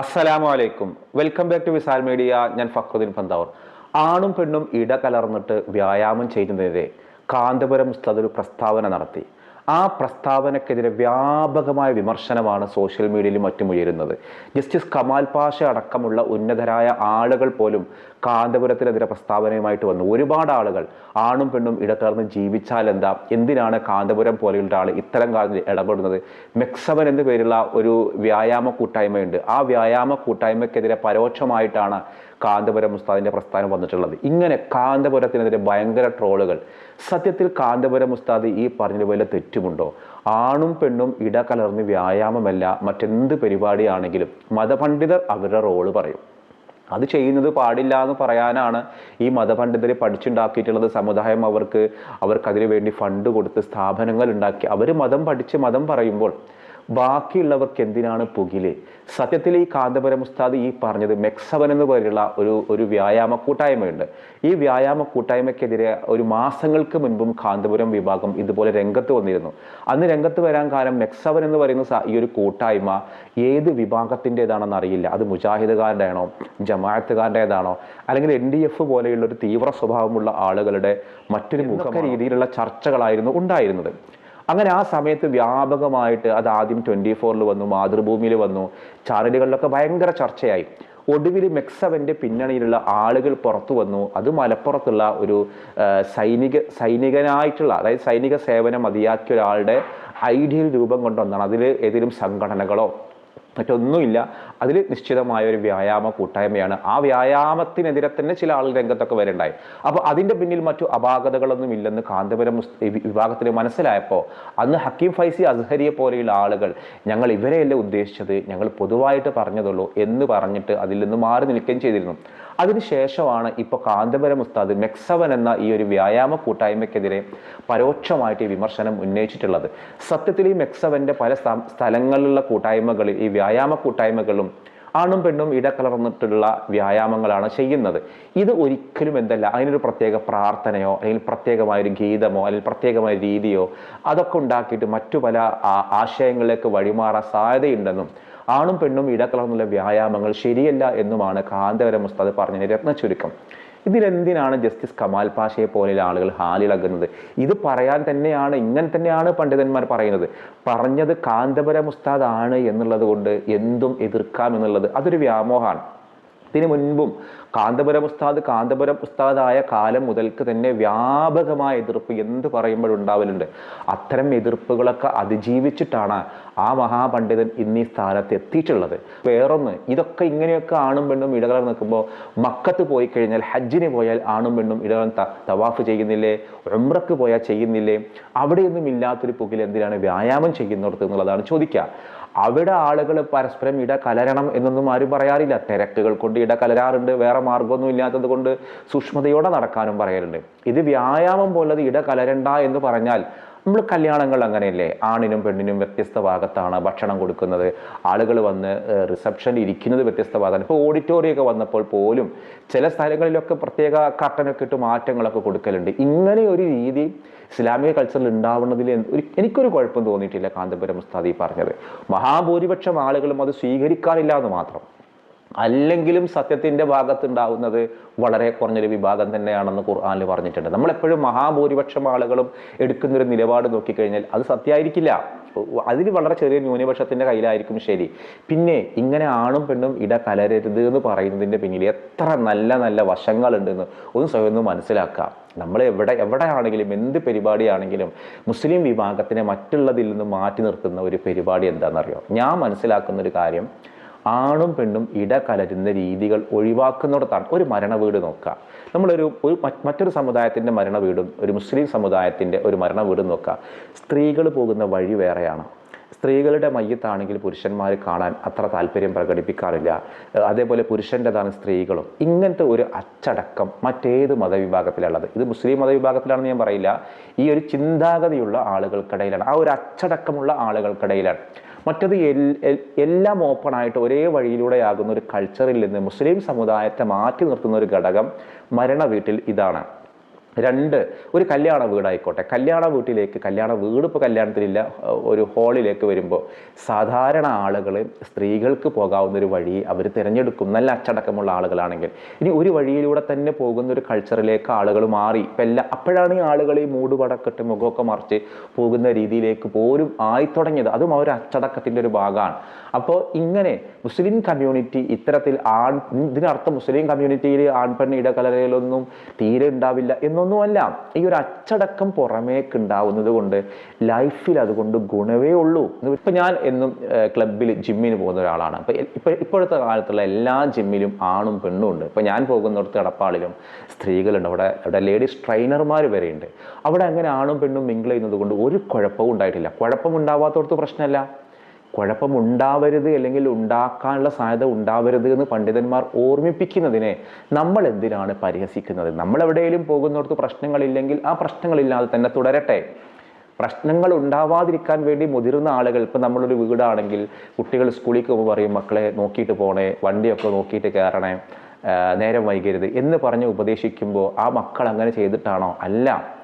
അസ്സലാമു അലൈക്കും welcome back to Visal media. ഞാൻ ഫക്രുദ്ദീൻ പന്താവൂർ. ആണും പെണ്ണും ഇടകലർന്നിട്ട് വ്യായാമം ചെയ്യുന്നതിനെതിരെ കാന്തപുരം ഉസ്താദ് ഒരു പ്രസ്താവന നടത്തി. ആ പ്രസ്താവനക്കെതിരെ വ്യാപകമായ വിമർശനമാണ് സോഷ്യൽ മീഡിയയിലും മറ്റും ഉയരുന്നത്. ജസ്റ്റിസ് കമാൽ പാഷ അടക്കമുള്ള ഉന്നതരായ ആളുകൾ പോലും കാന്തപുരത്തിനെതിരെ പ്രസ്താവനയുമായിട്ട് വന്നു. ഒരുപാട് ആളുകൾ ആണും പെണ്ണും ഇടകലർന്ന് ജീവിച്ചാൽ എന്താ? എന്തിനാണ് കാന്തപുരം പോലെയുള്ള ആൾ ഇത്തരം കാലത്ത് ഇടപെടുന്നത്? മെക്സവൻ എന്ന പേരുള്ള ഒരു വ്യായാമ കൂട്ടായ്മയുണ്ട്. ആ വ്യായാമ കൂട്ടായ്മക്കെതിരെ പരോക്ഷമായിട്ടാണ് കാന്തപുരം ഉസ്താദിന്റെ പ്രസ്ഥാനം വന്നിട്ടുള്ളത്. ഇങ്ങനെ കാന്തപുരത്തിനെതിരെ ഭയങ്കര ട്രോളുകൾ. സത്യത്തിൽ കാന്തപുരം ഉസ്താദ് ഈ പറഞ്ഞതുപോലെ തെറ്റുമുണ്ടോ? ആണും പെണ്ണും ഇടകലർന്ന് വ്യായാമമല്ല മറ്റെന്ത് പരിപാടിയാണെങ്കിലും മതപണ്ഡിതർ അവരുടെ റോൾ പറയും. അത് ചെയ്യുന്നത് പാടില്ല എന്ന് പറയാനാണ് ഈ മതപണ്ഡിതർ പഠിച്ചുണ്ടാക്കിയിട്ടുള്ളത്. സമുദായം അവർക്ക് അവർക്കതിനു വേണ്ടി ഫണ്ട് കൊടുത്ത് സ്ഥാപനങ്ങൾ ഉണ്ടാക്കി. അവർ മതം പഠിച്ച് മതം പറയുമ്പോൾ ബാക്കിയുള്ളവർക്ക് എന്തിനാണ് പുകിൽ? സത്യത്തിൽ ഈ കാന്തപുരം ഉസ്താദ് ഈ പറഞ്ഞത് മെക്സവൻ എന്ന് പേരുള്ള ഒരു ഒരു വ്യായാമ കൂട്ടായ്മയുണ്ട്. ഈ വ്യായാമ കൂട്ടായ്മയ്ക്കെതിരെ ഒരു മാസങ്ങൾക്ക് മുൻപും കാന്തപുരം വിഭാഗം ഇതുപോലെ രംഗത്ത് വന്നിരുന്നു. അന്ന് രംഗത്ത് വരാൻ കാരണം മെക്സവൻ എന്ന് പറയുന്ന ഈ ഒരു കൂട്ടായ്മ ഏത് വിഭാഗത്തിന്റെതാണെന്ന് അറിയില്ല. അത് മുജാഹിദുകാരുടേതാണോ ജമാഅത്തുകാരുടേതാണോ അല്ലെങ്കിൽ എൻ ഡി എഫ് പോലെയുള്ള ഒരു തീവ്ര സ്വഭാവമുള്ള ആളുകളുടെ മറ്റൊരു മുഖ രീതിയിലുള്ള ചർച്ചകളായിരുന്നു ഉണ്ടായിരുന്നത്? അങ്ങനെ ആ സമയത്ത് വ്യാപകമായിട്ട് അത് ആദ്യം ട്വന്റി ഫോറിൽ വന്നു മാതൃഭൂമിയിൽ വന്നു. ചാനലുകളിലൊക്കെ ഭയങ്കര ചർച്ചയായി. ഒടുവിൽ മെക്സവന്റെ പിന്നണിയിലുള്ള ആളുകൾ പുറത്തു വന്നു. അത് മലപ്പുറത്തുള്ള ഒരു സൈനിക സൈനികനായിട്ടുള്ള അതായത് സൈനിക സേവനം മതിയാക്കിയ ഒരാളുടെ ഐഡിയൽ രൂപം കൊണ്ടുവന്നാണ് അതിൽ ഏതെങ്കിലും സംഘടനകളോ മറ്റൊന്നുമില്ല. അതിൽ നിശ്ചിതമായ ഒരു വ്യായാമ കൂട്ടായ്മയാണ്. ആ വ്യായാമത്തിനെതിരെ തന്നെ ചില ആളുകൾ രംഗത്തൊക്കെ വരണ്ടായി. അപ്പോൾ അതിന്റെ പിന്നിൽ മറ്റു അപാകതകളൊന്നും ഇല്ലെന്ന് കാന്തപുരം വിഭാഗത്തിന് മനസ്സിലായപ്പോൾ അന്ന് ഹക്കീം ഫൈസി അസ്ഹരിയെ പോലെയുള്ള ആളുകൾ ഞങ്ങൾ ഇവരെയല്ല ഉദ്ദേശിച്ചത്? ഞങ്ങൾ പൊതുവായിട്ട് പറഞ്ഞതുള്ളൂ എന്ന് പറഞ്ഞിട്ട് അതിൽ നിന്ന് മാറി നിൽക്കുകയും ചെയ്തിരുന്നു. അതിനുശേഷമാണ് ഇപ്പോൾ കാന്തപുരം ഉസ്താദ് മെക്സവൻ എന്ന ഈ ഒരു വ്യായാമ കൂട്ടായ്മയ്ക്കെതിരെ പരോക്ഷമായിട്ട് വിമർശനം ഉന്നയിച്ചിട്ടുള്ളത്. സത്യത്തിൽ ഈ മെക്സവന്റെ പല സ്ഥലങ്ങളിലുള്ള കൂട്ടായ്മകളിൽ ഈ വ്യായാമ കൂട്ടായ്മകളും ആണും പെണ്ണും ഇടകലർന്നിട്ടുള്ള വ്യായാമങ്ങളാണ് ചെയ്യുന്നത്. ഇത് ഒരിക്കലും എന്തല്ല അതിനൊരു പ്രത്യേക പ്രാർത്ഥനയോ അല്ലെങ്കിൽ പ്രത്യേകമായ ഒരു ഗീതമോ അല്ലെങ്കിൽ പ്രത്യേകമായ രീതിയോ അതൊക്കെ ഉണ്ടാക്കിയിട്ട് മറ്റു പല ആശയങ്ങളിലേക്ക് വഴിമാറാൻ സാധ്യതയുണ്ടെന്നും ആണും പെണ്ണും ഇടകലർന്നുള്ള വ്യായാമങ്ങൾ ശരിയല്ല എന്നുമാണ് കാന്തവരം ഉസ്താദ് പറഞ്ഞതിന് രത്ന ചുരുക്കം ഇതിലെന്തിനാണ് ജസ്റ്റിസ് കമാൽ പാഷയെ പോലെയുള്ള ആളുകൾ ഹാലിളകുന്നത് ഇത് പറയാൻ തന്നെയാണ് ഇങ്ങനെ തന്നെയാണ് പണ്ഡിതന്മാർ പറയുന്നത്. പറഞ്ഞത് കാന്തപുരം ആണ് എന്നുള്ളത് കൊണ്ട് എന്തും എതിർക്കാം എന്നുള്ളത് അതൊരു വ്യാമോഹമാണ്. ഇതിനു മുൻപും കാന്തപുരം ഉസ്താദ് കാന്തപുരം ഉസ്താദായ കാലം മുതൽക്ക് തന്നെ വ്യാപകമായ എതിർപ്പ് എന്ത് പറയുമ്പോഴുണ്ടാവലുണ്ട്? അത്തരം എതിർപ്പുകളൊക്കെ അതിജീവിച്ചിട്ടാണ് ആ മഹാപണ്ഡിതൻ ഇന്ന് ഈ സ്ഥാനത്ത് എത്തിയിട്ടുള്ളത്. വേറൊന്ന് ഇതൊക്കെ ഇങ്ങനെയൊക്കെ ആണും പെണ്ണും ഇടകലർ നിൽക്കുമ്പോൾ മക്കത്ത് പോയി കഴിഞ്ഞാൽ ഹജ്ജിന് പോയാൽ ആണും പെണ്ണും ഇടകലർ തവാഫ് ചെയ്യുന്നില്ലേ? ഉംറക്ക് പോയാൽ ചെയ്യുന്നില്ലേ? അവിടെയൊന്നും ഇല്ലാത്തൊരു പുകിൽ എന്തിനാണ് വ്യായാമം ചെയ്യുന്നിടത്ത് എന്നുള്ളതാണ് ചോദിക്കുക. അവിടെ ആളുകൾ പരസ്പരം ഇട കലരണം എന്നൊന്നും ആരും പറയാറില്ല. തിരക്കുകൾ കൊണ്ട് ഇട കലരാറുണ്ട്. വേറെ മാർഗമൊന്നും ഇല്ലാത്തത് കൊണ്ട് സൂക്ഷ്മതയോടെ നടക്കാനും പറയാറുണ്ട് ഇത് വ്യായാമം പോലത് ഇട കലരണ്ട എന്ന് പറഞ്ഞാൽ നമ്മൾ കല്യാണങ്ങൾ അങ്ങനെയല്ലേ? ആണിനും പെണ്ണിനും വ്യത്യസ്ത ഭാഗത്താണ് ഭക്ഷണം കൊടുക്കുന്നത്. ആളുകൾ വന്ന് റിസപ്ഷനിൽ ഇരിക്കുന്നത് വ്യത്യസ്ത ഭാഗത്താണ്. ഇപ്പോൾ ഓഡിറ്റോറിയം ഒക്കെ വന്നപ്പോൾ പോലും ചില സ്ഥലങ്ങളിലൊക്കെ പ്രത്യേക കർട്ടനൊക്കെ ഇട്ട് മാറ്റങ്ങളൊക്കെ കൊടുക്കലുണ്ട്. ഇങ്ങനെ ഒരു രീതി ഇസ്ലാമിക കൾച്ചറിൽ ഉണ്ടാവുന്നതിൽ എനിക്കൊരു കുഴപ്പം തോന്നിയിട്ടില്ല കാന്തപുരം ഉസ്താദി പറഞ്ഞത്. മഹാഭൂരിപക്ഷം ആളുകളും അത് സ്വീകരിക്കാറില്ല എന്ന് മാത്രം. അല്ലെങ്കിലും സത്യത്തിന്റെ ഭാഗത്തുണ്ടാവുന്നത് വളരെ കുറഞ്ഞൊരു വിഭാഗം തന്നെയാണെന്ന് ഖുർആാനിൽ പറഞ്ഞിട്ടുണ്ട്. നമ്മളെപ്പോഴും മഹാഭൂരിപക്ഷം ആളുകളും എടുക്കുന്നൊരു നിലപാട് നോക്കിക്കഴിഞ്ഞാൽ അത് സത്യമായിരിക്കില്ല. അതിൽ വളരെ ചെറിയ ന്യൂനപക്ഷത്തിന്റെ കയ്യിലായിരിക്കും ശരി. പിന്നെ ഇങ്ങനെ ആണും പെണ്ണും ഇട കലരരുത് എന്ന് പറയുന്നതിന്റെ പിന്നിൽ എത്ര നല്ല നല്ല വശങ്ങളുണ്ടെന്ന് ഒന്ന് സ്വയം ഒന്ന് മനസ്സിലാക്കാം നമ്മൾ എവിടെ എവിടെയാണെങ്കിലും എന്ത് പരിപാടിയാണെങ്കിലും മുസ്ലിം വിഭാഗത്തിനെ മറ്റുള്ളതിൽ നിന്ന് മാറ്റി നിർത്തുന്ന ഒരു പരിപാടി എന്താണെന്നറിയോ? ഞാൻ മനസ്സിലാക്കുന്ന ഒരു കാര്യം ആണും പെണ്ണും ഇടകലരുന്ന രീതികൾ ഒഴിവാക്കുന്നിടത്താണ് ഒരു മരണ വീട് നോക്കുക. നമ്മളൊരു ഒരു മറ്റൊരു സമുദായത്തിന്റെ മരണ വീടും ഒരു മുസ്ലിം സമുദായത്തിന്റെ ഒരു മരണ വീടും നോക്കുക. സ്ത്രീകൾ പോകുന്ന വഴി വേറെയാണ്. സ്ത്രീകളുടെ മയ്യത്താണെങ്കിൽ പുരുഷന്മാർ കാണാൻ അത്ര താല്പര്യം പ്രകടിപ്പിക്കാറില്ല. അതേപോലെ പുരുഷന്റെതാണ് സ്ത്രീകളും. ഇങ്ങനത്തെ ഒരു അച്ചടക്കം മറ്റേത് മതവിഭാഗത്തിലുള്ളത്. ഇത് മുസ്ലിം മതവിഭാഗത്തിലാണെന്ന് ഞാൻ പറയില്ല. ഈ ഒരു ചിന്താഗതിയുള്ള ആളുകൾക്കിടയിലാണ്. ആ ഒരു അച്ചടക്കമുള്ള ആളുകൾക്കിടയിലാണ്. മറ്റത് എല്ലാം ഓപ്പണായിട്ട് ഒരേ വഴിയിലൂടെയാകുന്ന ഒരു കൾച്ചറിൽ നിന്ന് മുസ്ലിം സമുദായത്തെ മാറ്റി നിർത്തുന്ന ഒരു ഘടകം മരണ വീട്ടിൽ ഇതാണ്. രണ്ട് ഒരു കല്യാണ വീടായിക്കോട്ടെ. കല്യാണ വീട്ടിലേക്ക് കല്യാണ വീട് ഇപ്പോൾ കല്യാണത്തിലില്ല ഒരു ഹാളിലേക്ക് വരുമ്പോൾ സാധാരണ ആളുകൾ സ്ത്രീകൾക്ക് പോകാവുന്ന ഒരു വഴി അവർ തിരഞ്ഞെടുക്കും. നല്ല അച്ചടക്കമുള്ള ആളുകളാണെങ്കിൽ. ഇനി ഒരു വഴിയിലൂടെ തന്നെ പോകുന്ന ഒരു കൾച്ചറിലേക്ക് ആളുകൾ മാറി. ഇപ്പം എല്ലാം അപ്പോഴാണ് ഈ ആളുകൾ ഈ മൂട് പടക്കെട്ട് മുഖമൊക്കെ മറിച്ച് പോകുന്ന രീതിയിലേക്ക് പോലും ആയിത്തുടങ്ങിയത് അതും ആ ഒരു അച്ചടക്കത്തിന്റെ ഒരു ഭാഗമാണ്. അപ്പോൾ ഇങ്ങനെ മുസ്ലിം കമ്മ്യൂണിറ്റി ഇത്തരത്തിൽ ആൺ ഇതിനർത്ഥം മുസ്ലിം കമ്മ്യൂണിറ്റിയിൽ ആൺപെണ്ണ് ഇടകലരയിലൊന്നും തീരെ ഉണ്ടാവില്ല എന്നൊന്നുമല്ല ഈ ഒരു അച്ചടക്കം പുറമേക്ക് ഉണ്ടാവുന്നത് കൊണ്ട് ലൈഫിൽ അതുകൊണ്ട് ഗുണവേ ഉള്ളൂ. ഇപ്പം ഞാൻ എന്നും ക്ലബിൽ ജിമ്മിന് പോകുന്ന ഒരാളാണ്. അപ്പം ഇപ്പം ഇപ്പോഴത്തെ കാലത്തുള്ള എല്ലാ ജിമ്മിലും ആണും പെണ്ണും ഉണ്ട്. ഇപ്പം ഞാൻ പോകുന്നിടത്ത് എടപ്പാളിലും സ്ത്രീകളുണ്ട്. അവിടെ അവിടെ ലേഡീസ് ട്രെയിനർമാർ വരെയുണ്ട്. അവിടെ അങ്ങനെ ആണും പെണ്ണും മിങ്കിൾ ചെയ്യുന്നത് കൊണ്ട് ഒരു കുഴപ്പവും ഉണ്ടായിട്ടില്ല. കുഴപ്പം ഉണ്ടാവാത്തടത്ത് പ്രശ്നമല്ല. കുഴപ്പമുണ്ടാവരുത് അല്ലെങ്കിൽ ഉണ്ടാക്കാനുള്ള സാധ്യത ഉണ്ടാവരുത് എന്ന് പണ്ഡിതന്മാർ ഓർമ്മിപ്പിക്കുന്നതിനെ നമ്മൾ എന്തിനാണ് പരിഹസിക്കുന്നത്? നമ്മൾ എവിടെയെങ്കിലും പോകുന്നിടത്ത് പ്രശ്നങ്ങളില്ലെങ്കിൽ ആ പ്രശ്നങ്ങളില്ലാതെ തന്നെ തുടരട്ടെ. പ്രശ്നങ്ങൾ ഉണ്ടാവാതിരിക്കാൻ വേണ്ടി മുതിർന്ന ആളുകൾ ഇപ്പം നമ്മളൊരു വീടാണെങ്കിൽ കുട്ടികൾ സ്കൂളിലേക്ക് പോകുമ്പോൾ പറയും മക്കളെ നോക്കിയിട്ട് പോണേ വണ്ടിയൊക്കെ നോക്കിയിട്ട് കയറണേ നേരം വൈകരുത് എന്ന് പറഞ്ഞ് ഉപദേശിക്കുമ്പോൾ ആ മക്കൾ അങ്ങനെ ചെയ്തിട്ടാണോ? അല്ല.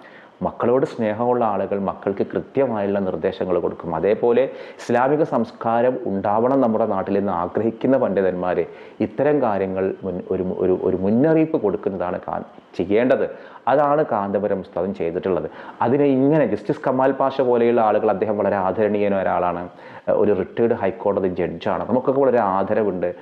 മക്കളോട് സ്നേഹമുള്ള ആളുകൾ മക്കൾക്ക് കൃത്യമായുള്ള നിർദ്ദേശങ്ങൾ കൊടുക്കും. അതേപോലെ ഇസ്ലാമിക സംസ്കാരം ഉണ്ടാവണം നമ്മുടെ നാട്ടിൽ നിന്ന് ആഗ്രഹിക്കുന്ന പണ്ഡിതന്മാർ ഇത്തരം കാര്യങ്ങൾ മുൻ ഒരു ഒരു ഒരു മുന്നറിയിപ്പ് കൊടുക്കുന്നതാണ് കാ ചെയ്യേണ്ടത്. അതാണ് കാന്തപുരം പുസ്തകം ചെയ്തിട്ടുള്ളത്. അതിനെ ഇങ്ങനെ ജസ്റ്റിസ് കമാൽ പാഷ പോലെയുള്ള ആളുകൾ അദ്ദേഹം വളരെ ആദരണീയനായ ഒരാളാണ്. ഒരു റിട്ടയർഡ് ഹൈക്കോടതി ജഡ്ജാണ്. നമുക്കൊക്കെ വളരെ ആദരവുണ്ട്.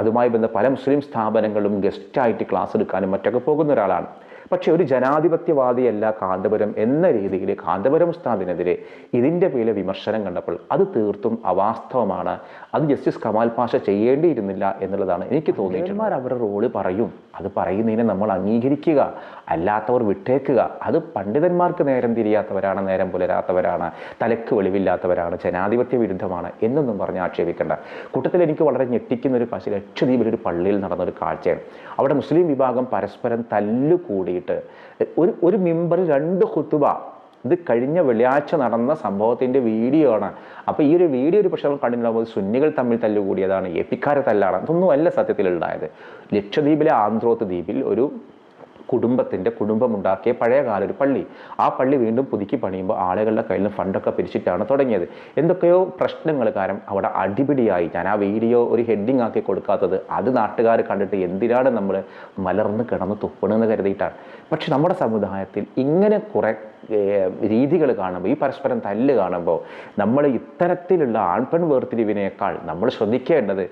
അതുമായി ബന്ധ പല മുസ്ലിം സ്ഥാപനങ്ങളിലും ഗസ്റ്റായിട്ട് ക്ലാസ് എടുക്കാനും മറ്റൊക്കെ പോകുന്ന ഒരാളാണ്. പക്ഷെ ഒരു ജനാധിപത്യവാദിയല്ല കാന്തപുരം എന്ന രീതിയിൽ കാന്തപുരം ഉസ്താദിനെതിരെ ഇതിന്റെ പേരിലെ വിമർശനം കണ്ടപ്പോൾ അത് തീർത്തും അവാസ്തവമാണ്. അത് ജസ്റ്റിസ് കമാൽ പാഷ ചെയ്യേണ്ടിയിരുന്നില്ല എന്നുള്ളതാണ് എനിക്ക് തോന്നിയിട്ടുള്ളത്. അവരുടെ റോൾ പറയും. അത് പറയുന്നതിനെ നമ്മൾ അംഗീകരിക്കുക അല്ലാത്തവർ വിട്ടേക്കുക. അത് പണ്ഡിതന്മാർക്ക് നേരം തിരിയാത്തവരാണ് നേരം പുലരാത്തവരാണ് തലക്ക് വെളിവില്ലാത്തവരാണ് ജനാധിപത്യ വിരുദ്ധമാണ് എന്നൊന്നും പറഞ്ഞ് ആക്ഷേപിക്കേണ്ട. കൂട്ടത്തിൽ എനിക്ക് വളരെ ഞെട്ടിക്കുന്ന ഒരു കാഴ്ച ലക്ഷദ്വീപിൽ ഒരു പള്ളിയിൽ നടന്നൊരു കാഴ്ചയാണ്. അവിടെ മുസ്ലിം വിഭാഗം പരസ്പരം തല്ലുകൂടിയിട്ട് ഒരു ഒരു മെമ്പർ രണ്ട് ഹുത്തുബ ഇത് കഴിഞ്ഞ വെള്ളിയാഴ്ച നടന്ന സംഭവത്തിന്റെ വീഡിയോ ആണ്. അപ്പോൾ ഈ ഒരു വീഡിയോ ഒരു പക്ഷേ കണ്ടിട്ടുണ്ടാകുമ്പോൾ സുന്നികൾ തമ്മിൽ തല്ലുകൂടിയതാണ്. എപ്പിക്കാരെ തല്ലാണ്. ഇതൊന്നും അല്ല സത്യത്തിൽ ഉണ്ടായത്. ലക്ഷദ്വീപിലെ ആന്ധ്രോത്ത് ദ്വീപിൽ ഒരു കുടുംബത്തിന്റെ കുടുംബമുണ്ടാക്കിയ പഴയകാല ഒരു പള്ളി. ആ പള്ളി വീണ്ടും പുതുക്കി പണിയുമ്പോൾ ആളുകളുടെ കയ്യിൽ നിന്ന് ഫണ്ടൊക്കെ പിരിച്ചിട്ടാണ് തുടങ്ങിയത്. എന്തൊക്കെയോ പ്രശ്നങ്ങൾ കാരണം അവിടെ അടിപിടിയായി. ഞാൻ ആ വീഡിയോ ഒരു ഹെഡിങ് ആക്കി കൊടുക്കാത്തത് അത് നാട്ടുകാർ കണ്ടിട്ട് എന്തിനാണ് നമ്മൾ മലർന്ന് കിടന്ന് തുപ്പണെന്ന് കരുതിയിട്ടാണ്. പക്ഷെ നമ്മുടെ സമുദായത്തിൽ ഇങ്ങനെ കുറേ രീതികൾ കാണുമ്പോൾ ഈ പരസ്പരം തല്ല് കാണുമ്പോൾ നമ്മൾ ഇത്തരത്തിലുള്ള ആൺപെൺ വേർതിരിവിനേക്കാൾ നമ്മൾ ശ്രദ്ധിക്കേണ്ടത്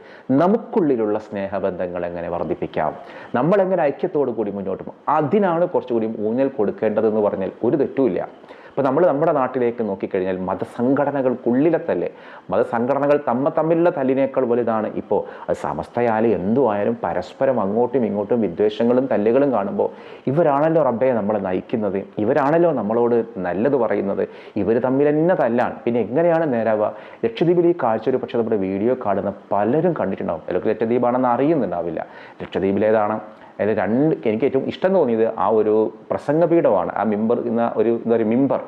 നമുക്കുള്ളിലുള്ള സ്നേഹബന്ധങ്ങൾ എങ്ങനെ വർദ്ധിപ്പിക്കാം? നമ്മളെങ്ങനെ ഐക്യത്തോടു കൂടി മുന്നോട്ട് പോകും അതിനാണ് കുറച്ചുകൂടി ഊന്നൽ കൊടുക്കേണ്ടതെന്ന് പറഞ്ഞാൽ ഒരു തെറ്റുമില്ല ഇപ്പോൾ നമ്മൾ നമ്മുടെ നാട്ടിലേക്ക് നോക്കിക്കഴിഞ്ഞാൽ മതസംഘടനകൾക്കുള്ളിലെ തല്ലേ മതസംഘടനകൾ തമ്മ തമ്മിലുള്ള തല്ലിനേക്കാൾ വലുതാണ്. ഇപ്പോൾ അത് സമസ്തയായാലും എന്തുമായാലും പരസ്പരം അങ്ങോട്ടും ഇങ്ങോട്ടും വിദ്വേഷങ്ങളും തല്ലുകളും കാണുമ്പോൾ ഇവരാണല്ലോ റബ്ബയെ നമ്മളെ നയിക്കുന്നത്. ഇവരാണല്ലോ നമ്മളോട് നല്ലത് പറയുന്നത്. ഇവർ തമ്മിൽ തന്നെ തല്ലാണ്. പിന്നെ എങ്ങനെയാണ് നേരാവുക? ലക്ഷദ്വീപിൽ ഈ കാഴ്ച ഒരു പക്ഷേ നമ്മുടെ വീഡിയോ കാണുന്ന പലരും കണ്ടിട്ടുണ്ടാവും. അല്ലെങ്കിൽ ലക്ഷദ്വീപാണെന്ന് അറിയുന്നുണ്ടാവില്ല. ലക്ഷദ്വീപിലേതാണ്. അതിൽ രണ്ട് എനിക്ക് ഏറ്റവും ഇഷ്ടം തോന്നിയത് ആ ഒരു പ്രസംഗപീഠമാണ്. ആ മിമ്പർ എന്ന ഒരു എന്താ പറയുക മിമ്പർ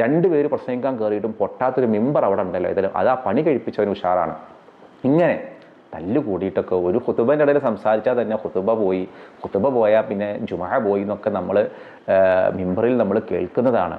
രണ്ടുപേര് പ്രസംഗിക്കാൻ കയറിയിട്ടും പൊട്ടാത്തൊരു മിമ്പർ അവിടെ ഉണ്ടല്ലോ. ഇതിൽ അത് ആ പണി കഴിപ്പിച്ചവന് ഉഷാറാണ്. ഇങ്ങനെ തല്ല് കൂടിയിട്ടൊക്കെ ഒരു ഹുതുബന്റെ ഇടയിൽ സംസാരിച്ചാൽ തന്നെ ഹുതുബ പോയി. ഹുതുബ പോയാൽ പിന്നെ ജുമഹ പോയി എന്നൊക്കെ നമ്മൾ മിമ്പറിൽ നമ്മൾ കേൾക്കുന്നതാണ്.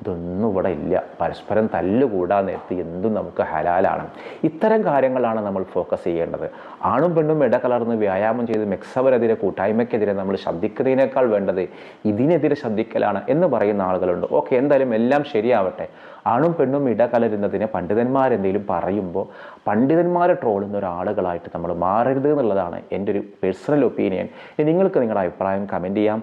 ഇതൊന്നും ഇവിടെ ഇല്ല. പരസ്പരം തല്ലുകൂടാൻ നേരത്ത് എന്തും നമുക്ക് ഹലാലാണ്. ഇത്തരം കാര്യങ്ങളാണ് നമ്മൾ ഫോക്കസ് ചെയ്യേണ്ടത്. ആണും പെണ്ണും ഇടകലർന്ന് വ്യായാമം ചെയ്ത് മെക്സവരെതിരെ കൂട്ടായ്മയ്ക്കെതിരെ നമ്മൾ ശബ്ദിക്കുന്നതിനേക്കാൾ വേണ്ടത് ഇതിനെതിരെ ശബ്ദിക്കലാണ് എന്ന് പറയുന്ന ആളുകളുണ്ട്. ഓക്കെ എന്തായാലും എല്ലാം ശരിയാവട്ടെ. ആണും പെണ്ണും ഇടകലരുന്നതിന് പണ്ഡിതന്മാരെന്തെങ്കിലും പറയുമ്പോൾ പണ്ഡിതന്മാരെ ട്രോളുന്ന ഒരാളുകളായിട്ട് നമ്മൾ മാറരുത് എന്നുള്ളതാണ് എന്റെ ഒരു പേഴ്സണൽ ഒപ്പീനിയൻ നിങ്ങൾക്ക് നിങ്ങളുടെ അഭിപ്രായം കമന്റ് ചെയ്യാം.